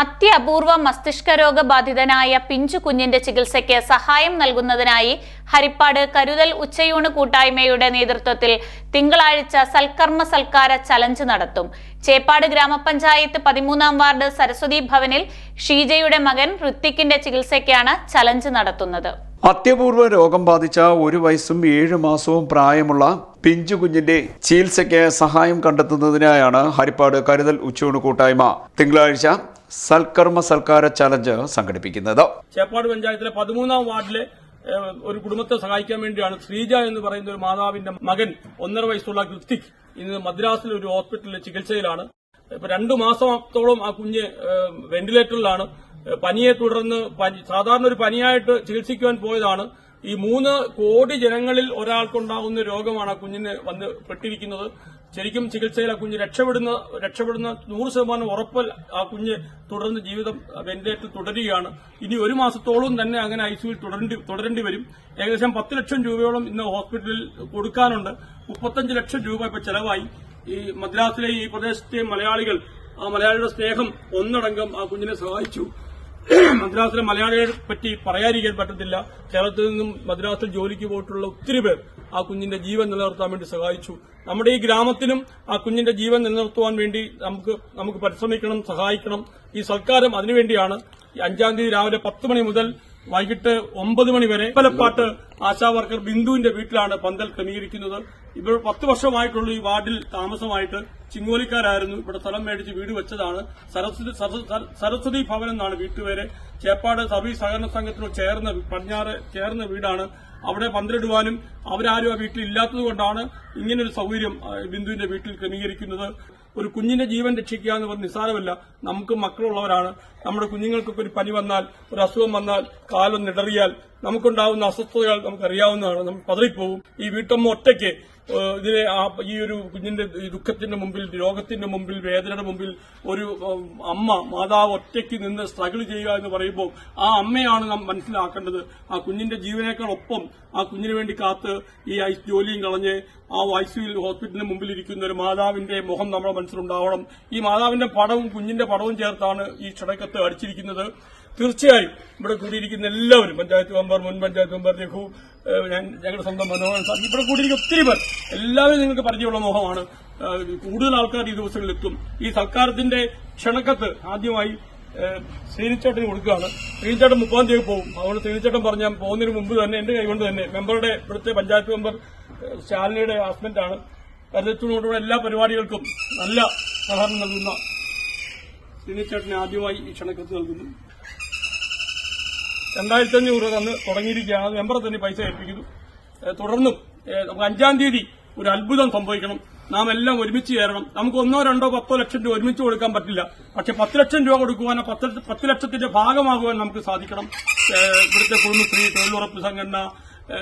അത്യപൂർവ മസ്തിഷ്ക രോഗബാധിതനായ പിഞ്ചു കുഞ്ഞിന്റെ ചികിത്സയ്ക്ക് സഹായം നൽകുന്നതിനായി ഹരിപ്പാട് കരുതൽ ഉച്ചയൂണ് കൂട്ടായ്മയുടെ നേതൃത്വത്തിൽ തിങ്കളാഴ്ച സൽക്കർമ്മ സൽക്കാര ചലഞ്ച് നടത്തും. ചേപ്പാട് ഗ്രാമപഞ്ചായത്ത് പതിമൂന്നാം വാർഡ് സരസ്വതി ഭവനിൽ ഷീജയുടെ മകൻ ഋത്വിക്കിന്റെ ചികിത്സയ്ക്കാണ് ചലഞ്ച് നടത്തുന്നത്. അത്യപൂർവ രോഗം ബാധിച്ച ഒരു വയസ്സും ഏഴ് മാസവും പ്രായമുള്ള പിഞ്ചു കുഞ്ഞിന്റെ ചികിത്സയ്ക്ക് സഹായം കണ്ടെത്തുന്നതിനായാണ് ഹരിപ്പാട് കരുതൽ ഉച്ചയൂണ് കൂട്ടായ്മ. തിങ്കളാഴ്ച സൽക്കർമ്മ സൽക്കാര ചലഞ്ച് സംഘടിപ്പിക്കുന്നത്. ചേപ്പാട് പഞ്ചായത്തിലെ പതിമൂന്നാം വാർഡിലെ ഒരു കുടുംബത്തെ സഹായിക്കാൻ വേണ്ടിയാണ് ശ്രീജ എന്ന് പറയുന്ന ഒരു മാതാവിന്റെ മകൻ ഒന്നര വയസ്സുള്ള കൃത്തിക് ഇന്ന് മദ്രാസിലെ ഒരു ഹോസ്പിറ്റലിലെ ചികിത്സയിലാണ്. ഇപ്പൊ രണ്ടു മാസത്തോളം ആ കുഞ്ഞ് വെന്റിലേറ്ററിലാണ്. പനിയെ തുടർന്ന് സാധാരണ ഒരു പനിയായിട്ട് ചികിത്സിക്കുവാൻ പോയതാണ്. ഈ മൂന്ന് കോടി ജനങ്ങളിൽ ഒരാൾക്കുണ്ടാകുന്ന രോഗമാണ് ആ കുഞ്ഞിന് വന്ന് പെട്ടിരിക്കുന്നത്. ശരിക്കും ചികിത്സയിൽ ആ കുഞ്ഞ് രക്ഷപ്പെടുന്ന രക്ഷപ്പെടുന്ന നൂറ് ശതമാനം ഉറപ്പ് ആ കുഞ്ഞ് തുടർന്ന് ജീവിതം വെന്റിലേറ്റർ തുടരുകയാണ്. ഇനി ഒരു മാസത്തോളം തന്നെ അങ്ങനെ ഐ സിയുയിൽ തുടരേണ്ടി വരും. ഏകദേശം പത്ത് ലക്ഷം രൂപയോളം ഇന്ന് ഹോസ്പിറ്റലിൽ കൊടുക്കാനുണ്ട്. മുപ്പത്തഞ്ച് ലക്ഷം രൂപ ഇപ്പൊ ചെലവായി. ഈ മദ്രാസിലെ ഈ പ്രദേശത്തെ മലയാളികൾ ആ മലയാളിയുടെ സ്നേഹം ഒന്നടങ്കം ആ കുഞ്ഞിനെ സഹായിച്ചു. മദ്രാസിലെ മലയാളികളെ പറ്റി പറയാതിരിക്കാൻ പറ്റത്തില്ല. കേരളത്തിൽ നിന്നും മദ്രാസിൽ ജോലിക്ക് പോയിട്ടുള്ള ഒത്തിരി പേർ ആ കുഞ്ഞിന്റെ ജീവൻ നിലനിർത്താൻ വേണ്ടി സഹായിച്ചു. നമ്മുടെ ഈ ഗ്രാമത്തിനും ആ കുഞ്ഞിന്റെ ജീവൻ നിലനിർത്തുവാൻ വേണ്ടി നമുക്ക് നമുക്ക് പരിശ്രമിക്കണം സഹായിക്കണം. ഈ സർക്കാരും അതിനുവേണ്ടിയാണ് അഞ്ചാം തീയതി രാവിലെ പത്ത് മണി മുതൽ വൈകിട്ട് ഒമ്പത് മണി വരെ പലപ്പാട്ട് ആശാ വർക്കർ ബിന്ദുവിന്റെ വീട്ടിലാണ് പന്തൽ ക്രമീകരിക്കുന്നത്. ഇപ്പോൾ പത്ത് വർഷമായിട്ടുള്ള ഈ വാർഡിൽ താമസമായിട്ട് ചിങ്ങോലിക്കാരായിരുന്നു. ഇവിടെ സ്ഥലം മേടിച്ച് വീട് വെച്ചതാണ്. സരസ്വതി സരസ്വ- സരസ്വതി ഭവൻ എന്നാണ് വീട്ടുപേര്. ചേപ്പാട് സർവീസ് സഹകരണ സംഘത്തിനോട് ചേർന്ന പടിഞ്ഞാറ് ചേർന്ന വീടാണ് അവിടെ പന്തലിടുവാനും അവരാരും ആ വീട്ടിൽ ഇല്ലാത്തത് കൊണ്ടാണ് ഇങ്ങനൊരു സൗകര്യം ബിന്ദുവിന്റെ വീട്ടിൽ ക്രമീകരിക്കുന്നത്. ഒരു കുഞ്ഞിന്റെ ജീവൻ രക്ഷിക്കുക എന്ന് പറഞ്ഞ നിസ്സാരമല്ല നമുക്ക് മക്കളുള്ളവരാണ്. നമ്മുടെ കുഞ്ഞുങ്ങൾക്കൊക്കെ ഒരു പനി വന്നാൽ ഒരു അസുഖം വന്നാൽ കാലം ഇടറിയാൽ നമുക്കുണ്ടാവുന്ന അസ്വസ്ഥതകൾ നമുക്കറിയാവുന്നതാണ്. നമ്മൾ പതറിപ്പോവും. ഈ വീട്ടമ്മ ഒറ്റയ്ക്ക് ഇതിനെ ആ- ഈ ഒരു കുഞ്ഞിന്റെ ദുഃഖത്തിന്റെ മുമ്പിൽ രോഗത്തിന്റെ മുമ്പിൽ വേദനയുടെ മുമ്പിൽ ഒരു അമ്മ മാതാവ് ഒറ്റയ്ക്ക് നിന്ന് സ്ട്രഗിൾ ചെയ്യുക എന്ന് പറയുമ്പോൾ ആ അമ്മയാണ് നാം മനസ്സിലാക്കേണ്ടത്. ആ കുഞ്ഞിന്റെ ജീവനേക്കാൾ ഒപ്പം ആ കുഞ്ഞിന് വേണ്ടി കാത്ത് ഈ ജോലിയും കളഞ്ഞ് ആ വൈസ്യൂയിൽ ഹോസ്പിറ്റലിന് മുമ്പിൽ ഇരിക്കുന്ന ഒരു മാതാവിന്റെ മുഖം നമ്മുടെ മനസ്സിലുണ്ടാവണം. ഈ മാതാവിന്റെ പടവും കുഞ്ഞിന്റെ പടവും ചേർത്താണ് ഈ ക്ഷണക്കത്ത് അടിച്ചിരിക്കുന്നത്. തീർച്ചയായും ഇവിടെ കൂടിയിരിക്കുന്ന എല്ലാവരും പഞ്ചായത്ത് മെമ്പർ മുൻ പഞ്ചായത്ത് മെമ്പർ രഘു ഞങ്ങളുടെ സ്വന്തം മനോഹരൻ സാർ ഇവിടെ കൂടിയിരിക്കുന്ന ഒത്തിരി പേർ എല്ലാവരും നിങ്ങൾക്ക് പരിചയമുള്ള മോഹമാണ്. കൂടുതൽ ആൾക്കാർ ഈ ദിവസങ്ങളിൽ എത്തും. ഈ സർക്കാരത്തിന്റെ ക്ഷണക്കത്ത് ആദ്യമായി ശ്രീനിച്ചേട്ടന് കൊടുക്കുകയാണ് ശ്രീനിച്ചേട്ടൻ മുപ്പാം തീയതി പോകും. അതുകൊണ്ട് ശ്രീനിച്ചേട്ടൻ പറഞ്ഞ പോകുന്നതിന് മുമ്പ് തന്നെ എന്റെ കൈകൊണ്ട് തന്നെ മെമ്പറുടെ ഇവിടുത്തെ പഞ്ചായത്ത് മെമ്പർ ശാലിനിയുടെ ഹസ്ബൻഡാണ് കരുതത്തിനോടുള്ള എല്ലാ പരിപാടികൾക്കും നല്ല സഹകരണം നൽകുന്ന ശ്രീനിച്ചേട്ടന് ആദ്യമായി ഈ ക്ഷണക്കത്ത് നൽകുന്നു. രണ്ടായിരത്തി അഞ്ഞൂറ് രൂപ തന്ന് തുടങ്ങിയിരിക്കുകയാണ്. അത് മെമ്പറെ തന്നെ പൈസ ഏൽപ്പിക്കുന്നു. തുടർന്നും നമുക്ക് അഞ്ചാം തീയതി ഒരു അത്ഭുതം സംഭവിക്കണം. നാം എല്ലാം ഒരുമിച്ച് ചേരണം. നമുക്ക് ഒന്നോ രണ്ടോ പത്തോ ലക്ഷം രൂപ ഒരുമിച്ച് കൊടുക്കാൻ പറ്റില്ല. പക്ഷെ പത്ത് ലക്ഷം രൂപ കൊടുക്കുവാനോ പത്ത് പത്ത് ലക്ഷത്തിന്റെ ഭാഗമാകുവാൻ നമുക്ക് സാധിക്കണം. ഇവിടുത്തെ കുടുംബശ്രീ തൊഴിലുറപ്പ് സംഘടന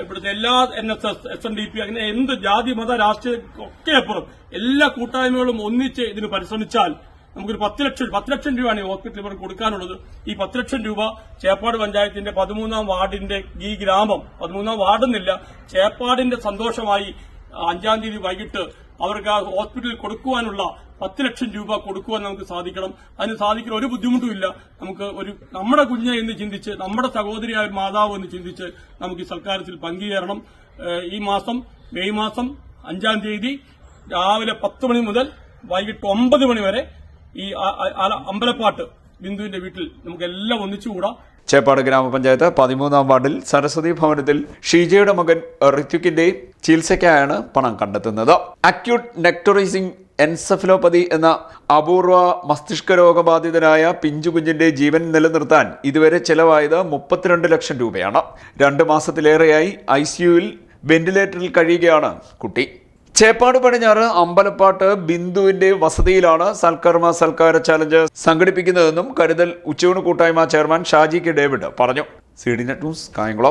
ഇവിടുത്തെ എല്ലാ N S S S N D P അങ്ങനെ എന്ത് ജാതി മത രാഷ്ട്രീയ ഒക്കെ അപ്പുറം എല്ലാ കൂട്ടായ്മകളും ഒന്നിച്ച് ഇതിന് പരിശ്രമിച്ചാൽ നമുക്കൊരു പത്ത് ലക്ഷം പത്ത് ലക്ഷം രൂപയാണ് ഈ ഹോസ്പിറ്റലിൽ ഇവർക്ക് കൊടുക്കാനുള്ളത്. ഈ പത്ത് ലക്ഷം രൂപ ചേപ്പാട് പഞ്ചായത്തിന്റെ പതിമൂന്നാം വാർഡിന്റെ ഈ ഗ്രാമം പതിമൂന്നാം വാർഡെന്നില്ല ചേപ്പാടിന്റെ സന്തോഷമായി അഞ്ചാം തീയതി വൈകിട്ട് അവർക്ക് ആ ഹോസ്പിറ്റലിൽ കൊടുക്കുവാനുള്ള പത്ത് ലക്ഷം രൂപ കൊടുക്കുവാൻ നമുക്ക് സാധിക്കണം. അതിന് സാധിക്കുന്ന ഒരു ബുദ്ധിമുട്ടുമില്ല നമുക്ക് ഒരു നമ്മുടെ കുഞ്ഞ് എന്ന് ചിന്തിച്ച് നമ്മുടെ സഹോദരിയായ മാതാവ് എന്ന് ചിന്തിച്ച് നമുക്ക് ഈ സൽക്കാരത്തിൽ പങ്കുചേരണം. ഈ മാസം മെയ് മാസം അഞ്ചാം തീയതി രാവിലെ പത്ത് മണി മുതൽ വൈകിട്ട് ഒമ്പത് മണി വരെ ഈ അമ്പലപ്പാട്ട് ബിന്ദുവിന്റെ വീട്ടിൽ നമുക്ക് എല്ലാം ഒന്നിച്ചുകൂടാ. ചേപ്പാട് ഗ്രാമപഞ്ചായത്ത് പതിമൂന്നാം വാർഡിൽ സരസ്വതി ഭവനത്തിൽ ഷീജയുടെ മകൻ ഋത്വിക്കിന്റെ ചികിത്സയ്ക്കായാണ് പണം കണ്ടെത്തുന്നത്. അക്യൂട്ട് നെക്ടറൈസിംഗ് എൻസഫലോപ്പതി എന്ന അപൂർവ മസ്തിഷ്ക രോഗബാധിതനായ പിഞ്ചുകുഞ്ഞിന്റെ ജീവൻ നിലനിർത്താൻ ഇതുവരെ ചെലവായത് മുപ്പത്തിരണ്ട് ലക്ഷം രൂപയാണ്. രണ്ട് മാസത്തിലേറെയായി ഐ വെന്റിലേറ്ററിൽ കഴിയുകയാണ് കുട്ടി. ചേപ്പാട് പടിഞ്ഞാറ് അമ്പലപ്പാട്ട് ബിന്ദുവിന്റെ വസതിയിലാണ് സൽക്കർമ്മ സൽക്കാര ചാലഞ്ച് സംഘടിപ്പിക്കുന്നതെന്നും കരുതൽ ഉച്ചയൂണ് കൂട്ടായ്മ ചെയർമാൻ ഷാജി കെ ഡേവിഡ് പറഞ്ഞു. C D net news Kayamkulam.